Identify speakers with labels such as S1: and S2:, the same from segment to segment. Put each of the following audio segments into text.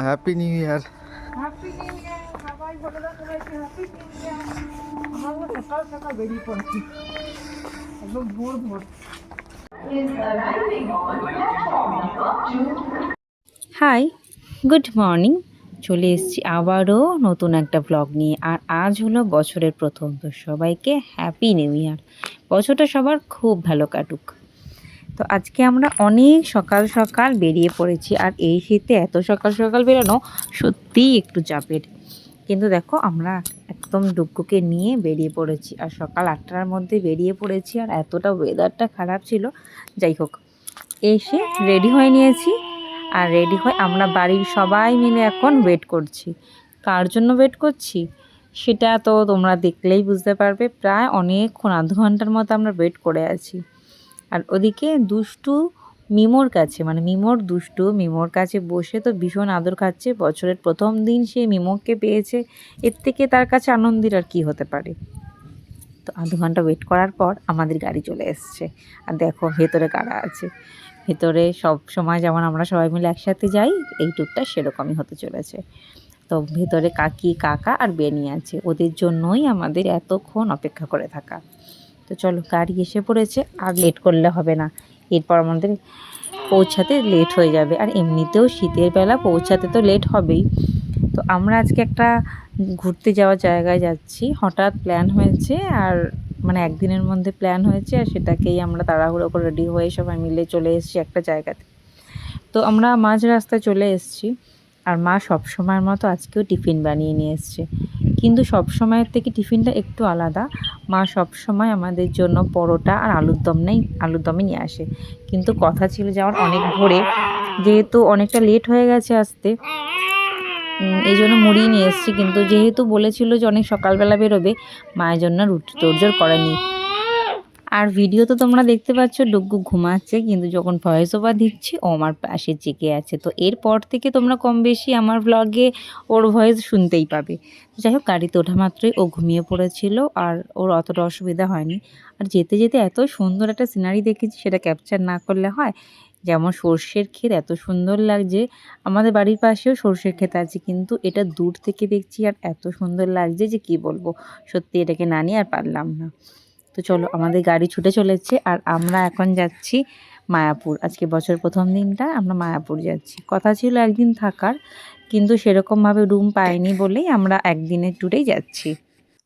S1: Happy new year
S2: happy new year সবাই বলে দাও সবাইকে হ্যাপি নিউ ইয়ার আমরা সকাল সকাল বেরিয়ে পড়েছি। একদম ভোর ভোর।
S3: হাই গুড মর্নিং চলে এসেছি আবারও নতুন একটা ব্লগ নিয়ে আর আজ হলো বছরের প্রথম। তো সবাইকে হ্যাপি নিউ ইয়ার বছরটা সবার খুব ভালো কাটুক। তো আজকে আমরা অনেক সকাল সকাল বেরিয়ে পড়েছি আর এই শীতে এত সকাল সকাল বেরোনো সত্যিই একটু চাপের। কিন্তু দেখো আমরা একদম ডুগ্গুকে নিয়ে বেরিয়ে পড়েছি আর সকাল আটটার মধ্যে বেরিয়ে পড়েছি আর এতটা ওয়েদারটা খারাপ ছিল। যাই হোক, এসে রেডি হয়ে নিয়েছি আর রেডি হয়ে আমরা বাড়ির সবাই মিলে এখন ওয়েট করছি। কার জন্য ওয়েট করছি? সেটা তো তোমরা দেখলেই বুঝতে পারবে। প্রায় অনেকক্ষণ, আধ ঘণ্টার মতো আমরা ওয়েট করে আছি। আর ওদিকে দুষ্টু মিমোর কাছে মানে মিমোর দুষ্টু মিমোর কাছে বসে তো ভীষণ আদর খাচ্ছে। বছরের প্রথম দিন সে মিমোকে পেয়েছে, এর থেকে তার কাছে আনন্দের আর কি হতে পারে? তো আধ ঘণ্টা ওয়েট করার পর আমাদের গাড়ি চলে এসছে। আর দেখো ভেতরে কারা আছে। ভেতরে সব সময় যেমন আমরা সবাই মিলে একসাথে যাই, এই ট্যুরটা সেরকমই হতে চলেছে। তো ভেতরে কাকি, কাকা আর বেনি আছে। ওদের জন্যই আমাদের এতক্ষণ অপেক্ষা করে থাকা। তো চলো, গাড়ি এসে পড়েছে, আর লেট করলে হবে না। এরপর আমাদের পৌঁছাতে লেট হয়ে যাবে। আর এমনিতেও শীতের বেলা পৌঁছাতে তো লেট হবেই। তো আমরা আজকে একটা ঘুরতে যাওয়ার জায়গায় যাচ্ছি। হঠাৎ প্ল্যান হয়েছে, আর মানে একদিনের মধ্যে প্ল্যান হয়েছে, আর সেটাকেই আমরা তাড়াহুড়ো করে রেডি হয়ে সবাই মিলে চলে এসেছি একটা জায়গাতে। তো আমরা মাঝ রাস্তায় চলে এসেছি। আর মা সব সময়ের মতো আজকেও টিফিন বানিয়ে নিয়ে এসছে। কিন্তু সব সময়ের থেকে টিফিনটা একটু আলাদা। মা সব সময় আমাদের জন্য পরোটা আর আলুর দম নেই, আলুর দমই নিয়ে আসে। কিন্তু কথা ছিল যাওয়ার অনেক ভোরে, যেহেতু অনেকটা লেট হয়ে গেছে আসতে এই জন্য মুড়ি নিয়ে এসেছি। কিন্তু যেহেতু বলেছিল যে অনেক সকালবেলা বেরোবে, মায়ের জন্য রুটি তোড়জোড় করেনি আর ভিডিও তো তোমরা দেখতে পাচ্ছ ডুগ্গু ঘুমাচ্ছে, কিন্তু যখন ভয়েস ওভার দিচ্ছি, ও আমার পাশে জেগে আছে। তো এরপর থেকে তোমরা কম বেশি আমার ব্লগে ওর ভয়েস শুনতেই পাবে। যাই হোক, গাড়িতে ওঠা মাত্রই ও ঘুমিয়ে পড়েছিল আর ওর অতটা অসুবিধা হয়নি। আর যেতে যেতে এত সুন্দর একটা সিনারি দেখেছি, সেটা ক্যাপচার না করলে হয়। যেমন সর্ষের ক্ষেত, এত সুন্দর লাগছে। আমাদের বাড়ির পাশেও সর্ষের ক্ষেত আছে, কিন্তু এটা দূর থেকে দেখছি আর এত সুন্দর লাগছে যে কি বলব? সত্যি এটাকে না নিয়ে আর পারলাম না। তো চলো আমাদের গাড়ি ছুটে চলেছে আর আমরা এখন যাচ্ছি মায়াপুর। আজকে বছর প্রথম দিনটা আমরা মায়াপুর যাচ্ছি। কথা ছিল একদিন থাকার, কিন্তু সেরকমভাবে রুম পাইনি বলেই আমরা একদিনের ট্যুরেই যাচ্ছি।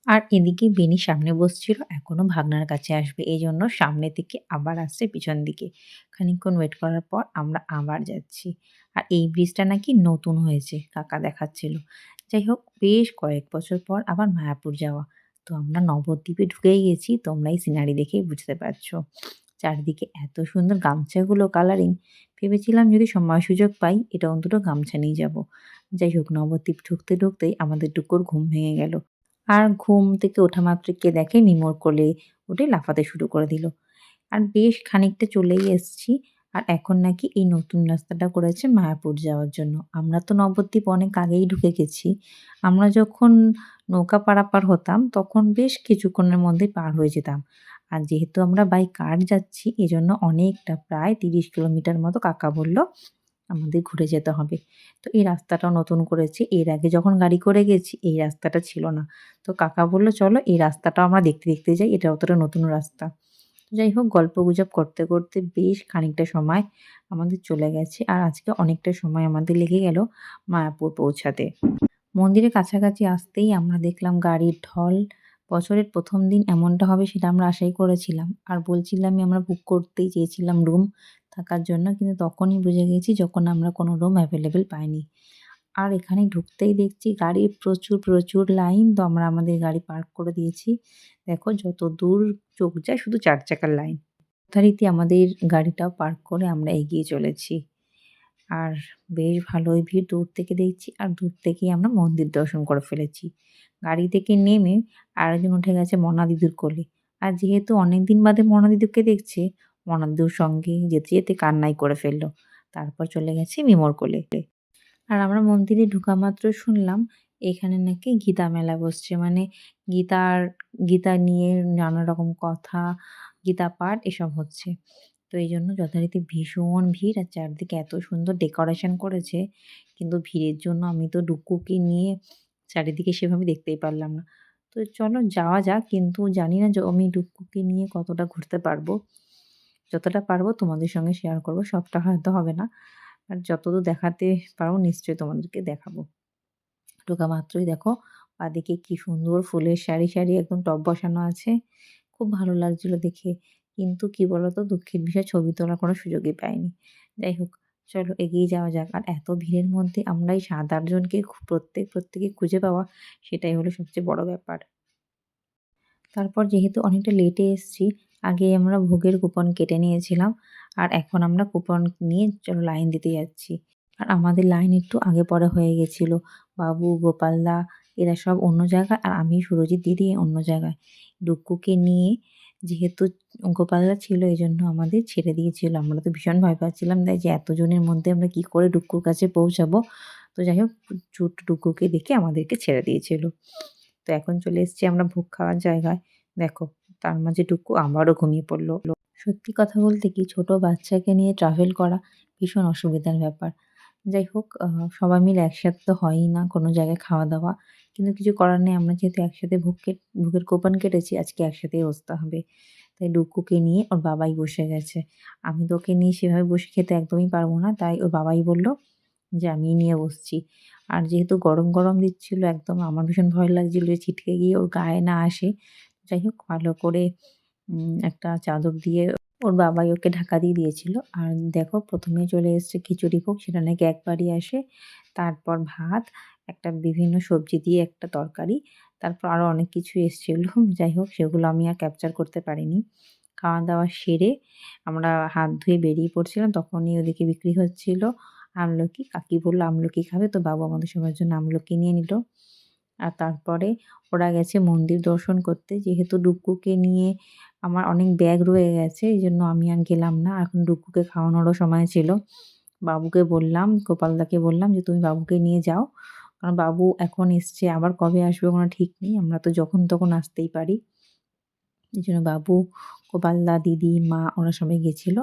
S3: আর এদিকে বেনি সামনে বসছিল এখনও ভাগনার কাছে আসবে। এই জন্য সামনে থেকে আবার আসছে পিছন দিকে। খানিকক্ষণ ওয়েট করার পর আমরা আবার যাচ্ছি। আর এই ব্রিজটা নাকি নতুন হয়েছে, কাকা দেখাচ্ছিল। যাই হোক, বেশ কয়েক বছর পর আবার মায়াপুর যাওয়া। তো আমরা নবদ্বীপে ঢুকেই গেছি, তোমরা এই সিনারি দেখেই বুঝতে পারছ। চারিদিকে এত সুন্দর গামছাগুলো কালারিং ভেবেছিলাম যদি সময় সুযোগ পাই, এটা অন্তত গামছা নিয়ে যাব। যাই হোক, নবদ্বীপ ঢুকতে ঢুকতেই আমাদের টুকুর ঘুম ভেঙে গেল। আর ঘুম থেকে ওঠা মাত্র কে দেখে মিমোর কোলে উঠে লাফাতে শুরু করে দিল। আর বেশ খানিকটা চলেই এসেছি, আর এখন নাকি এই নতুন রাস্তাটা করেছে মায়াপুর যাওয়ার জন্য। আমরা তো নবদ্বীপ অনেক আগেই ঢুকে গেছি। আমরা যখন নৌকা পারাপার হতাম, তখন বেশ কিছুক্ষণের মধ্যেই পার হয়ে যেতাম। আর যেহেতু আমরা বাই কার যাচ্ছি এই জন্য অনেকটা প্রায় তিরিশ কিলোমিটার মতো কাকা বলল, আমাদের ঘুরে যেতে হবে। তো এই রাস্তাটাও নতুন করেছে। এর আগে যখন গাড়ি করে গেছি, এই রাস্তাটা ছিল না। তো কাকা বলল, চলো, এই রাস্তাটাও আমরা দেখতে দেখতে যাই। এটা অতটা নতুন রাস্তা। যাই হোক, গল্প গুজব করতে করতে বেশ খানিকটা সময় আমাদের চলে গেছে। আর আজকে অনেকটা সময় আমাদের লেগে গেল মায়াপুর পৌঁছাতে। মন্দিরের কাছাকাছি আসতেই আমরা দেখলাম গাড়ির ঢল। বছরের প্রথম দিন এমনটা হবে সেটা আমরা আশাই করেছিলাম। আর বলছিলামই আমরা বুক করতেই চেয়েছিলাম রুম থাকার জন্য, কিন্তু তখনই বুঝে গেছি যখন আমরা কোনো রুম অ্যাভেলেবেল পাইনি। আর এখানে ঢুকতেই দেখছি গাড়ির প্রচুর প্রচুর লাইন তো আমরা আমাদের গাড়ি পার্ক করে দিয়েছি। দেখো যত দূর চোখ যায় শুধু চার চাকার লাইন যথারীতি আমাদের গাড়িটাও পার্ক করে আমরা এগিয়ে চলেছি। আর বেশ ভালোই ভিড় দূর থেকে দেখছি আর দূর থেকেই আমরা মন্দির দর্শন করে ফেলেছি। গাড়ি থেকে নেমে আরেকজন উঠে গেছে মনা দিদির কোলে। আর যেহেতু অনেক দিন বাদে মনা দিদিকে দেখছে, মনা দিদির সঙ্গে যেতে যেতে কান্নাই করে ফেলল। তারপর চলে গেছে মিমোর কোলে। আর আমরা মন্দিরে ঢোকা মাত্র শুনলাম এখানে নাকি গীতা মেলা বসছে। মানে গীতার, গীতা নিয়ে নানা রকম কথা, গীতা পাঠ এসব হচ্ছে। তো এই জন্য যথারীতি ভীষণ ভিড় আর চারদিকে এত সুন্দর ডেকোরেশন করেছে। কিন্তু ভিড়ের জন্য আমি তো ডুকুকে নিয়ে চারিদিকে সেভাবে দেখতেই পারলাম না। তো চলো যাওয়া যাক, কিন্তু জানি না যে আমি ডুকুকে নিয়ে কতটা ঘুরতে পারব। যতটা পারব তোমাদের সঙ্গে শেয়ার করব, সবটা হয়তো হবে না। আর যতদূর দেখাতে পারব নিশ্চয়ই তোমাদেরকে দেখাবো। ঢোকা মাত্রই দেখো, বাদিকে কি সুন্দর ফুলের সারি সারি একদম টব বসানো আছে। খুব ভালো লাগছিল দেখে। কিন্তু কি বলতো দুঃখের বিষয় ছবি তোলার কোনো সুযোগই পাইনি। যাই হোক, চলো এগিয়ে যাওয়া যাক। আর এত ভিড়ের মধ্যে আমরা এই সাত আটজনকে প্রত্যেক, প্রত্যেকে খুঁজে পাওয়া সেটাই হলো সবচেয়ে বড় ব্যাপার। তারপর যেহেতু অনেকটা লেটে এসেছি আগে আমরা ভোগের কুপন কেটে নিয়েছিলাম। আর এখন আমরা কুপন নিয়ে চলো লাইন দিতে যাচ্ছি। আর আমাদের লাইন একটু আগে পরে হয়ে গেছিল। বাবু গোপালদা এরা সব অন্য জায়গায়। আর আমি, সুরজিৎ দিদি অন্য জায়গায়। ডুকুকে নিয়ে যেহেতু গোপালদা ছিল এই জন্য আমাদের ছেড়ে দিয়েছিল। আমরা তো ভীষণ ভয় পাচ্ছিলাম তাই যে এতজনের মধ্যে আমরা কি করে ডুক্কুর কাছে পৌঁছাবো? তো যাই হোক চুট ডুক্কুকে দেখে আমাদেরকে ছেড়ে দিয়েছিল। তো এখন চলে এসেছি আমরা ভোগ খাওয়ার জায়গায়। দেখো, তার মাঝে ডুক্কু আবারও ঘুমিয়ে পড়ল। সত্যি কথা বলতে কি, ছোট বাচ্চাকে নিয়ে ট্রাভেল করা ভীষণ অসুবিধার ব্যাপার। যাই হোক সবাই মিলে একসাথে তো হয়ই না কোনো জায়গায় খাওয়া দাওয়া। কিন্তু কিছু করার নেই। আমরা যেহেতু একসাথে ভোগ ভোগের কোপন কেটেছি, আজকে একসাথেই বসতে হবে। তাই ডুকুকে নিয়ে ওর বাবাই বসে গেছে। আমি তো ওকে নিয়ে সেভাবে বসে খেতে একদমই পারব না। তাই ওর বাবাই বলল যে আমি নিয়ে বসছি। আর যেহেতু গরম গরম দিচ্ছিল, একদম আমার ভীষণ ভয় লাগছিল যে, ছিটকে গিয়ে ওর গায়ে না আসে। যাই হোক, ভালো করে একটা চাদর দিয়ে ওর বাবাই ওকে ঢাকা দিয়ে দিয়েছিল। আর দেখো, প্রথমে চলে এসেছে খিচুড়ি ভোগ, সেটা নাকি একবারই আসে। তারপর ভাত একটা বিভিন্ন সবজি দিয়ে একটা তরকারি। তারপর আরও অনেক কিছু এসেছিল। যাই হোক, সেগুলো আমি আর ক্যাপচার করতে পারিনি। খাওয়া দাওয়া সেরে আমরা হাত ধুয়ে বেরিয়ে পড়ছিলাম। তখনই ওদিকে বিক্রি হচ্ছিল আমলকি। কাকি বলল, আমলকি খাবে? তো বাবু আমাদের সবার জন্য আমলকি নিয়ে নিল। আর তারপরে ওরা গেছে মন্দির দর্শন করতে। যেহেতু ডুকুকে নিয়ে আমার অনেক ব্যাগ রয়ে গেছে, এই জন্য আমি আর গেলাম না। এখন ডুকুকে খাওয়ানোরও সময় ছিল। বাবুকে বললাম, গোপালদাকে বললাম যে, তুমি বাবুকে নিয়ে যাও। কারণ বাবু এখন এসছে, আবার কবে আসবে কোনো ঠিক নেই, আমরা তো যখন তখন আসতেই পারি। এই জন্য বাবু, গোপালদা, দিদি, মা ওরা সবাই গেছিল,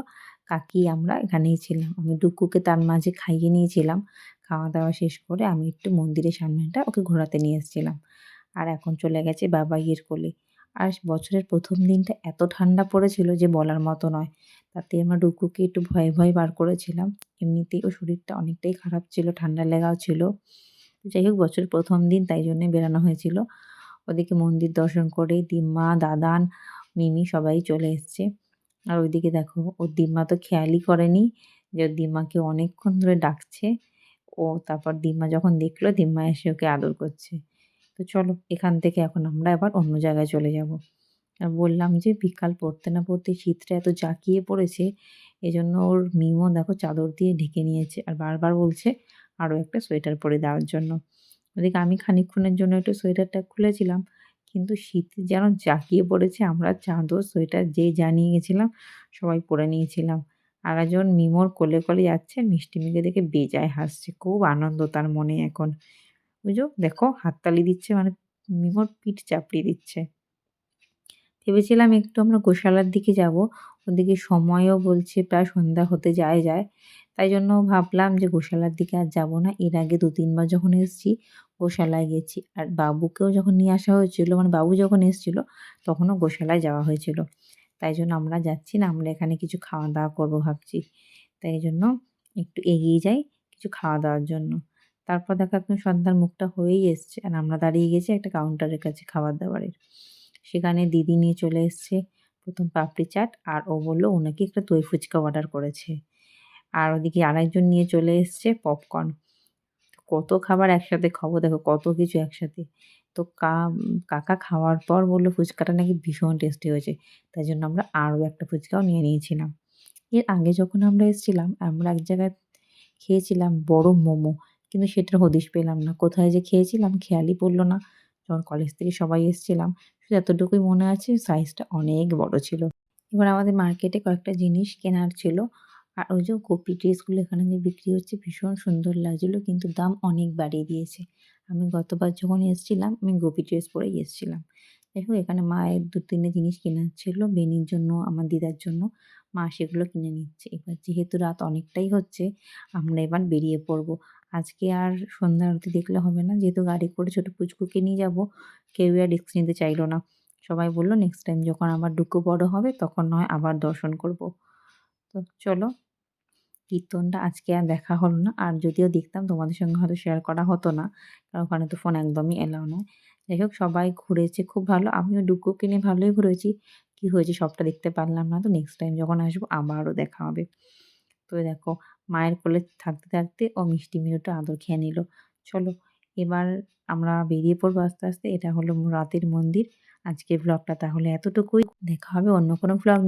S3: কাকি আমরা এখানেই ছিলাম। আমি ডুকুকে তার মাঝে খাইয়ে নিয়েছিলাম, খাওয়া দাওয়া শেষ করে আমি একটু মন্দিরের সামনেটা ওকে ঘোরাতে নিয়ে এসেছিলাম। আর এখন চলে গেছে বাবাইয়ের কোলে। আর বছরের প্রথম দিনটা এত ঠান্ডা পড়েছিল যে বলার মতো নয়। তাতে আমরা ডুকুকে একটু ভয়ে ভয়ে বার করেছিলাম। এমনিতেই ও শরীরটা অনেকটাই খারাপ ছিল, ঠান্ডা লেগাও ছিল। যাই হোক, বছরের প্রথম দিন তাই জন্যে বেরানো হয়েছিল। ওদিকে মন্দির দর্শন করে দিম্মা, দাদান, মিমি সবাই চলে এসছে। আর ওইদিকে দেখো, ওর দিম্মা তো খেয়ালই করেনি যে ওর দিম্মাকে অনেকক্ষণ ধরে ডাকছে। ও তারপর দিম্মা যখন দেখল, দিম্মা এসে ওকে আদর করছে। তো চলো, এখান থেকে এখন আমরা আবার অন্য জায়গায় চলে যাব। আর বললাম যে বিকাল পড়তে না পড়তে শীতটা এত জাঁকিয়ে পড়েছে, এজন্য ওর মিমও দেখো চাদর দিয়ে ঢেকে নিয়েছে। আর বারবার বলছে আরও একটা সোয়েটার পরে দেওয়ার জন্য। ওদিকে আমি খানিকক্ষণের জন্য একটু সোয়েটারটা খুলেছিলাম, কিন্তু শীত যেন জাঁকিয়ে পড়েছে, আমরা চাদর সোয়েটার যে জানিয়ে গেছিলাম, সবাই পরে নিয়েছিলাম। আর একজন মিমোর কোলে কোলে যাচ্ছে, মিষ্টি মিকে দেখে বেজায় হাসছে, খুব আনন্দ তার মনে এখন। বুঝো, দেখো, হাততালি দিচ্ছে মানে মিমোর পিঠ চাপড়িয়ে দিচ্ছে। ভেবেছিলাম একটু আমরা গোশালার দিকে যাব, ওদিকে সময়ও বলছে, প্রায় সন্ধ্যা হতে যায় যায়। তাই জন্য ভাবলাম যে গোশালার দিকে আর যাব না। এর আগে দু তিনবার যখন এসেছি, গোশালায় গেছি। আর বাবুকেও যখন নিয়ে আসা হয়েছিল মানে বাবু যখন এসেছিল, তখনও গোশালায় যাওয়া হয়েছিল। তাই জন্য আমরা যাচ্ছি না, আমরা এখানে কিছু খাওয়া দাওয়া করব ভাবছি। তাই জন্য একটু এগিয়ে যাই কিছু খাওয়া দাওয়ার জন্য। তারপর দেখো একদম সন্ধ্যার মুখটা হয়েই এসছে। আর আমরা দাঁড়িয়ে গেছি একটা কাউন্টারের কাছে খাবার দাবারের সেখানে দিদি নিয়ে চলে এসছে প্রথম পাপড়ি চাট, আর ও বলল, ও নাকি একটা দই ফুচকা অর্ডার করেছে। আর ওদিকে আরেকজন নিয়ে চলে এসছে পপকর্ন কত খাবার একসাথে খাব দেখো, কত কিছু একসাথে। তো কাকা খাওয়ার পর বলল ফুচকাটা নাকি ভীষণ টেস্টি হয়েছে, তাই জন্য আমরা আরও একটা ফুচকাও নিয়ে নিয়েছিলাম। এর আগে যখন আমরা এসেছিলাম, আমরা এক জায়গায় খেয়েছিলাম বড় মোমো, কিন্তু সেটার হদিশ পেলাম না। কোথায় যে খেয়েছিলাম খেয়ালই পড়ল না। যখন কলেজ থেকে সবাই এসেছিলাম, শুধু এতটুকুই মনে আছে সাইজটা অনেক বড় ছিল। এবার আমাদের মার্কেটে কয়েকটা জিনিস কেনার ছিল। আর ওই যে কপি ড্রেসগুলো এখানে যে বিক্রি হচ্ছে ভীষণ সুন্দর লাগছিল, কিন্তু দাম অনেক বাড়িয়ে দিয়েছে। আমি গতবার যখন এসেছিলাম, আমি গোপি ড্রেস পরেই এসেছিলাম দেখো, এখানে মায়ের দু তিনটে জিনিস কেনার ছিল বেনির জন্য, আমার দিদার জন্য। মা সেগুলো কিনে নিচ্ছে। এবার যেহেতু রাত অনেকটাই হচ্ছে, আমরা এবার বেরিয়ে পড়ব। আজকে আর সন্ধ্যা আরতি দেখলে হবে না। যেহেতু গাড়ি করে ছোটো পুচকুকে নিয়ে যাব, কেউ আর রিস্ক নিতে চাইলো না। সবাই বলল নেক্সট টাইম যখন আবার ডুকু বড় হবে, তখন নয় আবার দর্শন করব। তো চলো কীর্তনটা আজকে আর দেখা হলো না। আর যদিও দেখতাম, তোমাদের সঙ্গে হয়তো শেয়ার করা হতো না, কারণ ওখানে তো ফোন একদমই এলাও নয় যাই হোক, সবাই ঘুরেছে খুব ভালো। আমিও ডুকুকে নিয়ে ভালোই ঘুরেছি। কী হয়েছে সবটা দেখতে পারলাম না। তো নেক্সট টাইম যখন আসব, আবারও দেখা হবে। তো দেখো, মায়ের কোলে থাকতে থাকতে ও মিষ্টি মিরুটা আদর খেয়ে নিল। চলো, এবার আমরা বেরিয়ে পড়ব আস্তে আস্তে। এটা হলো রাতের মন্দির। আজকের ব্লগটা তাহলে এতটুকুই। দেখা হবে অন্য কোনো ব্লগ